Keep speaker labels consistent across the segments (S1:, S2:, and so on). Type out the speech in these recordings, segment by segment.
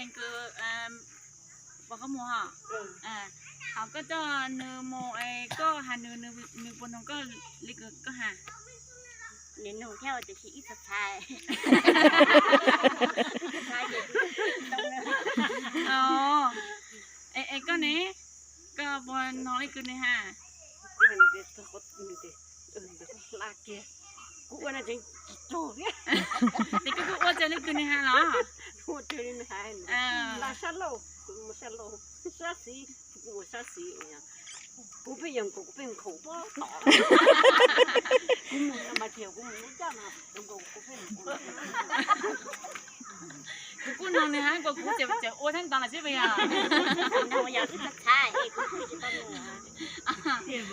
S1: nên cứ um, bỏ có mua hả
S2: เออ
S1: à họ có cho nư mô ấy có hà nư nư nư bồn nó có lịch có hà
S2: เน้นหนูแค่ว่าจะชี้อีสไตล์ใช่เด็กต้องเลย
S1: ờ ấy ấy có nè có bồn nó lịch này ha
S2: กูเห็นเด็กตัวคนนี้เด็กเออเด็กลากเกียกูว่าน่าจะโตเนี่ย
S1: thì cứ cứ ô chơi lịch này ha nó
S2: พูดถึงนี่หาย
S1: à
S2: ลาชาโลกูมาชาโลชาสีกูชาสีเนี่ยกูไปยังกูเป็นขบ่ต่อกูมึงมาเที่ยวกูมึงจ้ามากูกูเป็นกู
S1: cứ cứ nó này ha có cứ chơi chơi ô thanh toàn là chứ bây giờ
S2: เราอยากจะถ่ายกูคุยจะต้องเนี่ย
S3: 天不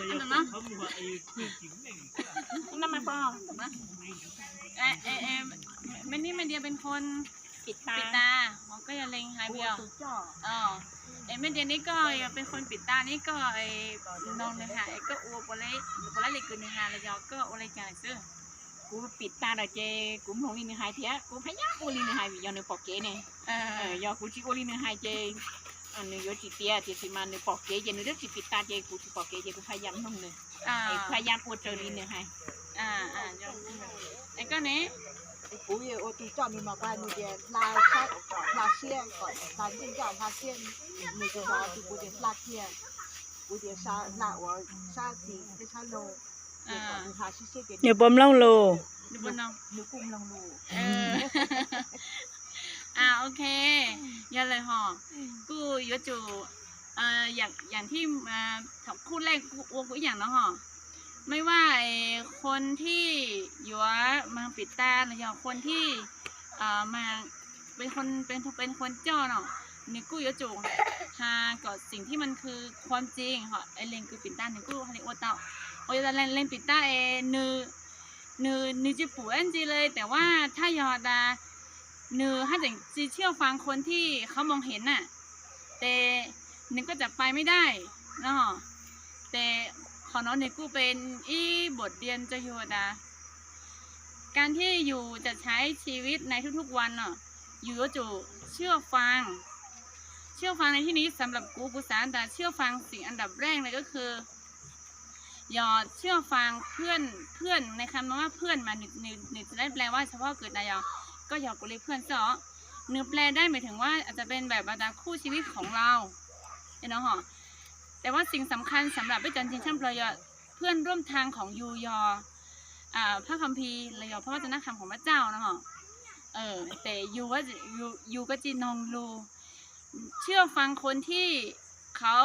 S1: ปิด
S2: ตา
S1: ปิดตาหมอก็จะเล็งหายเบี้ยว
S2: อ
S1: อ๋อไอเแม่เดียนี่ก็เป็นคนปิดตานี่ก็ไอ้นองเลยค่ะไอ้ก็อัวะไรอล็กปไรเล็กคือเนื้อหาแล้ยยอก็อะไรจ่ายซื้อ
S4: กูปิดตาดอกเจกูมองลินหายเทียกูพยายามกูลินหายยอนึงปอกเกเนี่ย
S1: เอ
S4: อยอกูชิกูลินหายเจอันนึงยอจีเตียจีสีมานึงปอกเกเจนึงเด็กจีปิดตาเจกูสิปอกเกเจกูพยายามน้องเนึ
S1: ง
S4: ไอ้พยายามกูเจอลินหาย
S1: อ่าอ่ายอไอ้ก็เนี่ย
S5: 古也我对叫你妈把那个拉拉拉线ก่อน拉线叫拉线那个话就古点拉线古点沙拉我沙子ไม่沙โล
S1: อ่า
S5: หาชิเช่เด็ด
S6: เดี๋ยวบอมล่องโล
S1: ดูบนน้อง
S5: นิ้วกุ้งลองดู
S1: เออ อ่าโอเคยันเลยฮะกูยศจูเอ่ออย่างอย่างที่มาพูดแรกกูอ้วกอีกอย่างเนาะฮะ ไม่ว่าไอคนที่อยู่มาปิดตาหรืออย่างคนที่เอ่อมาเป็นคนเป็นเป็นคนเจ้าเนาะนี่กู้ยจูฮาก็สิ่งที่มันคือความจริงฮะไอเลงคือปิดตานี่กู้ฮาริโอเตาโอต่เลงเลงปิดตาเอนือหนูหนูจะปู่เอันจีเลย แต่ว่าถ้ายอดาหนูถ้าจะจีเชื่อฟังคนที่เขามองเห็นน่ะแต่หนูก็จะไปไม่ได้เนาะแต่ ขอน้องหนูกูเป็นอีบทเรียนจะอยู่ดาการที่อยู่จะใช้ชีวิตในทุกๆวันเนาะอยู่ก็จะเชื่อฟัง เชื่อฟังในที่นี้สำหรับกูกูสารแต่เชื่อฟังสิ่งอันดับแรกเลยก็คืออย่าเชื่อฟังเพื่อนเพื่อนในคำว่าเพื่อนมาหนึ่งหนึ่งหนึ่งจะได้แปลว่าเฉพาะเกิดนายอก็อย่ากุเลยเพื่อนเสาะเนื้อแปลได้หมายถึงว่าอาจจะเป็นแบบอาจารย์คู่ชีวิตของเราเนาะ แต่ว่าสิ่งสำคัญสำหรับไปจันจินช่ำประโยชน์เพื่อนร่วมทางของยูยออ่าพระคัมภีร์ระยอพระวจนะคำของพระเจ้านะฮะเออแต่ยูว่ายูยูก็จีนองรูเชื่อฟังคนที่เขา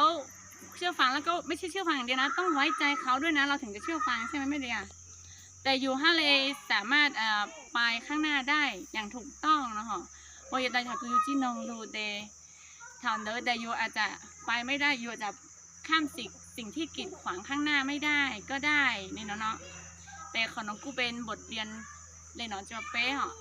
S1: เชื่อฟังแล้วก็ไม่ใช่เชื่อฟังอย่างเดียวนะ ต้องไว้ใจเขาด้วยนะเราถึงจะเชื่อฟังใช่ไหมไม่เดียแต่ยูฮาเลสามารถไปข้างหน้าได้อย่างถูกต้องนะฮะโอยตาจากยูจินองรูเดถามเดอแต่ยูอาจจะไปไม่ได้ยูอาจจะ ข้ามสิ่งสิ่งที่กีดขวางข้างหน้าไม่ได้ก็ได้นี่เนาะเนาะแต่ขอน้องกูเป็นบทเรียนเลยเนาะจะเป๊ะฮะ